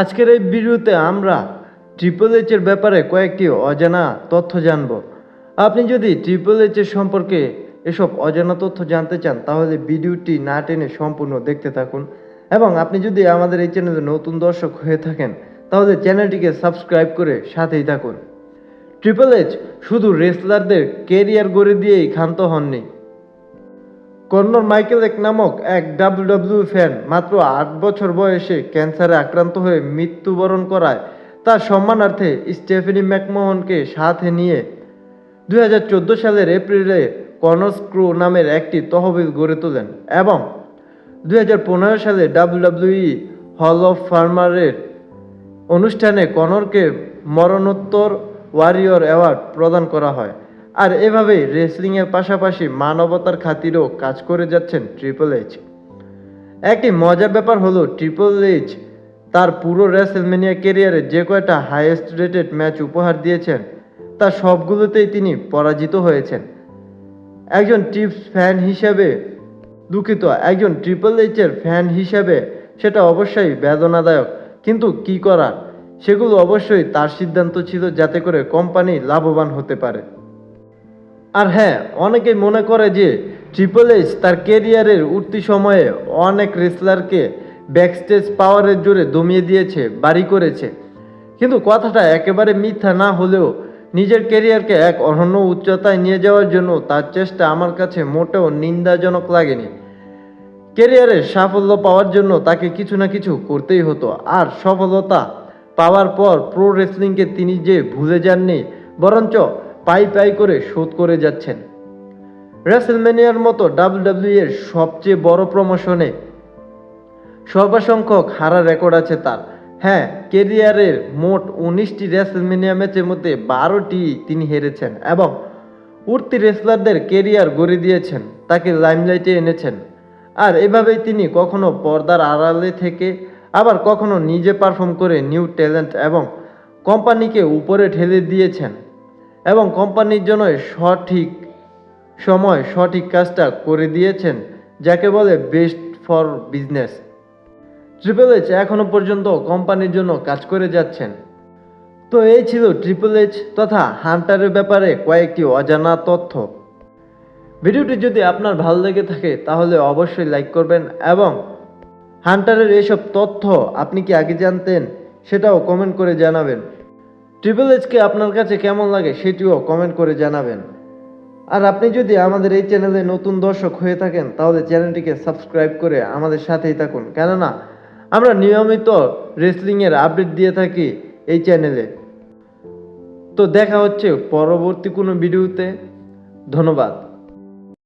আজকের এই ভিডিওতে আমরা ট্রিপল এইচ এর ব্যাপারে কয়েকটি অজানা তথ্য জানব। আপনি যদি ট্রিপল এইচ এর সম্পর্কে এসব অজানা তথ্য জানতে চান, তাহলে ভিডিওটি না টেনে সম্পূর্ণ দেখতে থাকুন। এবং আপনি যদি আমাদের এই চ্যানেলে নতুন দর্শক হয়ে থাকেন, তাহলে চ্যানেলটিকে সাবস্ক্রাইব করে সাথেই থাকুন। ট্রিপল এইচ শুধু রেসলারদের কেরিয়ার গড়ে দিয়েই ক্ষান্ত হননি। কর্নর মাইকেল এক নামক এক ডাব্লিউডাব্লিউ ফ্যান মাত্র আট বছর বয়সে ক্যান্সারে আক্রান্ত হয়ে মৃত্যুবরণ করায়। তার সম্মানার্থে স্টেফেনি ম্যাকমোহনকে সাথে নিয়ে দুই হাজার চোদ্দ সালের এপ্রিলে কর্নস ক্রু নামের একটি তহবিল গড়ে তোলেন এবং দু হাজার পনেরো সালে ডাব্লিউডাব্লিউই হল অফ ফার্মারের অনুষ্ঠানে কনরকে মরণোত্তর ওয়ারিয়র অ্যাওয়ার্ড প্রদান করা হয়। আর এভাবেই রেসলিংয়ের পাশাপাশি মানবতার খাতিরেও কাজ করে যাচ্ছেন ট্রিপল এইচ একটি মজার ব্যাপার হলো ট্রিপল এইচ তার পুরো রেসেলমেনিয়া কেরিয়ারে যে কয়টা হাইয়েস্ট রেটেড ম্যাচ উপহার দিয়েছেন তার সবগুলোতেই তিনি পরাজিত হয়েছেন। একজন টিপস ফ্যান হিসেবে দুঃখিত, একজন ট্রিপল এইচের ফ্যান হিসেবে সেটা অবশ্যই বেদনাদায়ক। কিন্তু কি করার? সেগুলো অবশ্যই তার সিদ্ধান্ত ছিল যাতে করে কোম্পানি লাভবান হতে পারে। আর হ্যাঁ অনেকেই মনে করে যে ট্রিপল এইচ তার কেরিয়ারের উঠতি সময়ে অনেক রেসলারকে ব্যাকস্টেজ পাওয়ারের জোরে দমিয়ে দিয়েছে, বাড়ি করেছে। কিন্তু কথাটা একেবারে মিথ্যা না হলেও নিজের কেরিয়ারকে এক অনন্য উচ্চতায় নিয়ে যাওয়ার জন্য তার চেষ্টা আমার কাছে মোটেও নিন্দাজনক লাগেনি। কেরিয়ারে সাফল্য পাওয়ার জন্য তাকে কিছু না কিছু করতেই হতো। আর সফলতা পাওয়ার পর প্রো রেসলিংকে তিনি যে ভুলে যাননি, বরঞ্চ পাই পাই করে শোধ করে যাচ্ছেন। রেসেলমেনিয়ার মতো ডাব্লিউডাব্লিউ এর সবচেয়ে বড় প্রমোশনে সর্বসংখ্যক হারা রেকর্ড আছে তার। হ্যাঁ কেরিয়ারের মোট উনিশটি রেসেলমেনিয়া ম্যাচের মধ্যে বারোটি তিনি হেরেছেন এবং উঠতি রেসলারদের কেরিয়ার গড়ে দিয়েছেন, তাকে লাইমলাইটে এনেছেন। আর এভাবেই তিনি কখনো পর্দার আড়ালে থেকে আবার কখনো নিজে পারফর্ম করে নিউ ট্যালেন্ট এবং কোম্পানিকে উপরে ঠেলে দিয়েছেন। এবং কোম্পানির জন্য সঠিক সময় সঠিক কাজটা করে দিয়েছেন, যাকে বলে best for business. Triple H এখনও পর্যন্ত কোম্পানির জন্য কাজ করে যাচ্ছেন। তো এই ছিল ট্রিপল এইচ তথা হান্টারের ব্যাপারে কয়েকটি অজানা তথ্য। ভিডিওটি যদি আপনার ভালো লেগে থাকে, তাহলে অবশ্যই লাইক করবেন এবং হান্টারের এসব তথ্য আপনি কি আগে জানতেন, সেটাও কমেন্ট করে জানাবেন। ট্রিপল এইচকে আপনার কাছে কেমন লাগে সেটিও কমেন্ট করে জানাবেন। আর আপনি যদি আমাদের এই চ্যানেলে নতুন দর্শক হয়ে থাকেন, তাহলে চ্যানেলটিকে সাবস্ক্রাইব করে আমাদের সাথেই থাকুন। কেননা, আমরা নিয়মিত রেসলিংয়ের আপডেট দিয়ে থাকি এই চ্যানেলে তো দেখা হচ্ছে পরবর্তী কোনো ভিডিওতে ধন্যবাদ।